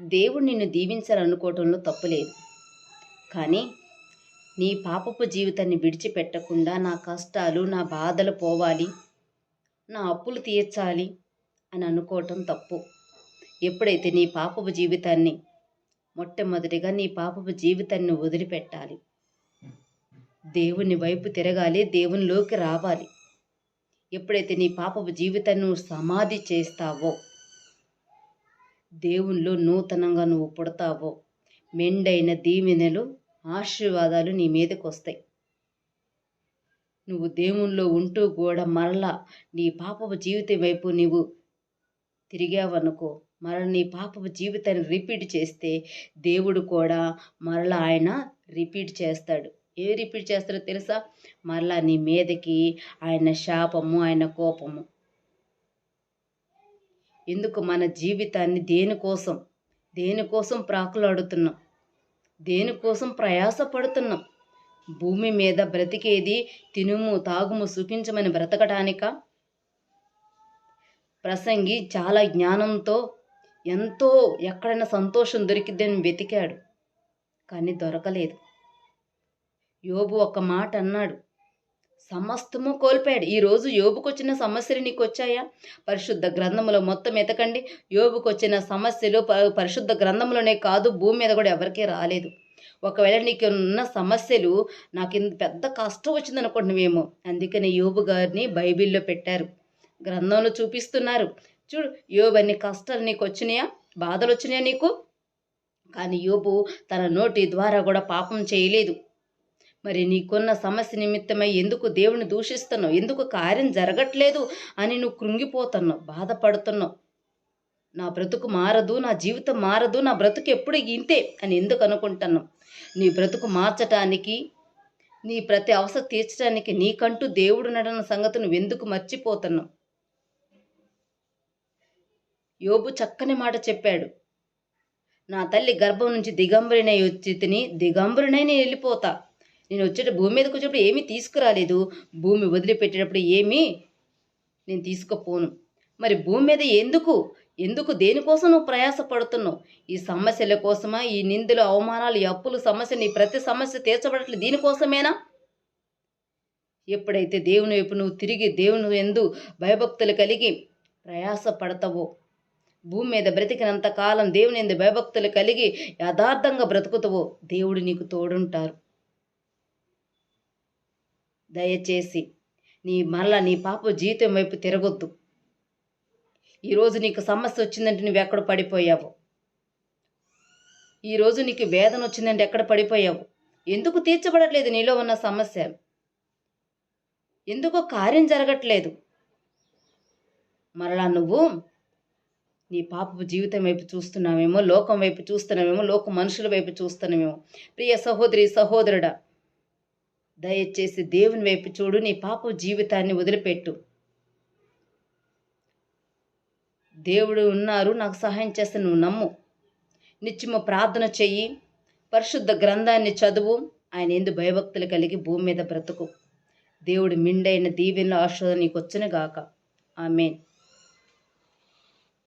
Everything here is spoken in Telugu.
దేవుడు నిన్ను దీవించాలనుకోవటంలో తప్పులేదు కానీ నీ పాపపు జీవితాన్ని విడిచిపెట్టకుండా నా కష్టాలు నా బాధలు పోవాలి నా అప్పులు తీర్చాలి అని అనుకోవటం తప్పు. ఎప్పుడైతే నీ పాపపు జీవితాన్ని మొట్టమొదటిగా నీ పాపపు జీవితాన్ని వదిలిపెట్టాలి దేవుని వైపు తిరగాలి దేవునిలోకి రావాలి ఎప్పుడైతే నీ పాపపు జీవితాన్ని సమాధి చేస్తావో దేవునిలో నూతనంగా నువ్వు పుడతావో. మెండైన దీవెనలు ఆశీర్వాదాలు నీ మీదకు వస్తాయి నువ్వు దేవునిలో ఉంటూ కూడా మరలా నీ పాపపు జీవితం వైపు నీవు తిరిగావనుకో మరల నీ పాపపు జీవితాన్ని రిపీట్ చేస్తే దేవుడు కూడా మరలా ఆయన రిపీట్ చేస్తాడు. ఏ రిపీట్ చేస్తాడో తెలుసా? మరలా నీ మీదకి ఆయన శాపము ఆయన కోపము. ఎందుకు మన జీవితాన్ని దేనికోసం దేనికోసం ప్రాకులాడుతున్నాం? దేనికోసం ప్రయాసపడుతున్నాం? భూమి మీద బ్రతికేది తినుము తాగుము సుఖించమని బ్రతకటానిక? ప్రసంగి చాలా జ్ఞానంతో ఎంతో ఎక్కడైనా సంతోషం దొరికిద్దని వెతికాడు కానీ దొరకలేదు. యోబు ఒక మాట అన్నాడు సమస్తము కోల్పోయాడు. ఈరోజు యోబుకొచ్చిన సమస్యలు నీకు వచ్చాయా పరిశుద్ధ గ్రంథములో మొత్తం ఎతకండి. యోబుకొచ్చిన సమస్యలు ప- పరిశుద్ధ గ్రంథంలోనే కాదు భూమి మీద కూడా ఎవరికీ రాలేదు. ఒకవేళ నీకు ఉన్న సమస్యలు నాకు ఇంత పెద్ద కష్టం వచ్చింది అనుకుంటున్నామేమో అందుకని యోబు గారిని బైబిల్లో పెట్టారు. గ్రంథంలో చూపిస్తున్నారు. చూడు యోబు అన్ని కష్టాలు నీకు వచ్చినాయా బాధలు వచ్చినాయా నీకు? కానీ యోబు తన నోటి ద్వారా కూడా పాపం చేయలేదు. మరి నీకున్న సమస్య నిమిత్తమై ఎందుకు దేవుని దూషిస్తున్నావు? ఎందుకు కార్యం జరగట్లేదు అని నువ్వు కృంగిపోతున్నావు బాధపడుతున్నావు? నా బ్రతుకు మారదు నా జీవితం మారదు నా బ్రతుకు ఎప్పుడు ఇంతే అని ఎందుకు అనుకుంటున్నావు? నీ బ్రతుకు మార్చటానికి నీ ప్రతి అవసరం తీర్చడానికి నీకంటూ దేవుడు నడన సంగతి నువ్వు ఎందుకు మర్చిపోతున్నావు? యోబు చక్కని మాట చెప్పాడు. నా తల్లి గర్భం నుంచి దిగంబరినై వచ్చి తిని దిగంబరినై నేను వెళ్ళిపోతా. నేను వచ్చేట భూమి మీదకి వచ్చేటప్పుడు ఏమీ తీసుకురాలేదు. భూమి వదిలిపెట్టేటప్పుడు ఏమీ నేను తీసుకుపోను. మరి భూమి మీద ఎందుకు? ఎందుకు దేనికోసం నువ్వు ప్రయాసపడుతున్నావు? ఈ సమస్యల కోసమా? ఈ నిందులు అవమానాలు ఈ అప్పులు సమస్య నీ ప్రతి సమస్య తీర్చబడట్లేదు దీనికోసమేనా? ఎప్పుడైతే దేవుని వైపు నువ్వు తిరిగి దేవుని ఎందు భయభక్తులు కలిగి ప్రయాస పడతావో భూమి మీద బ్రతికినంత కాలం దేవుని ఎందు భయభక్తులు కలిగి యథార్థంగా బ్రతుకుతావో దేవుడు నీకు తోడుంటారు. దయచేసి నీ మళ్ళా నీ పాప జీవితం వైపు తిరగొద్దు. ఈరోజు నీకు సమస్య వచ్చిందంటే నువ్వు ఎక్కడ పడిపోయావు? ఈరోజు నీకు వేదన వచ్చిందంటే ఎక్కడ పడిపోయావు? ఎందుకు తీర్చబడట్లేదు నీలో ఉన్న సమస్య? ఎందుకో కార్యం జరగట్లేదు? మరలా నువ్వు నీ పాపపు జీవితం వైపు చూస్తున్నావేమో లోకం వైపు చూస్తున్నావేమో లోక మనుషుల వైపు చూస్తున్నామేమో ప్రియ సహోదరి సహోదరుడా దయచేసి దేవుని వైపు చూడు నీ పాప జీవితాన్ని వదిలిపెట్టు. దేవుడు ఉన్నారు నాకు సహాయం చేస్తే నువ్వు నమ్ము. నిత్యము ప్రార్థన చెయ్యి పరిశుద్ధ గ్రంథాన్ని చదువు ఆయన ఎందు భయభక్తులు కలిగి భూమి మీద బ్రతుకు. దేవుడు మిండైన దీవెనలో ఆశ్రదం నీకు వచ్చును గాక. ఆమెన్.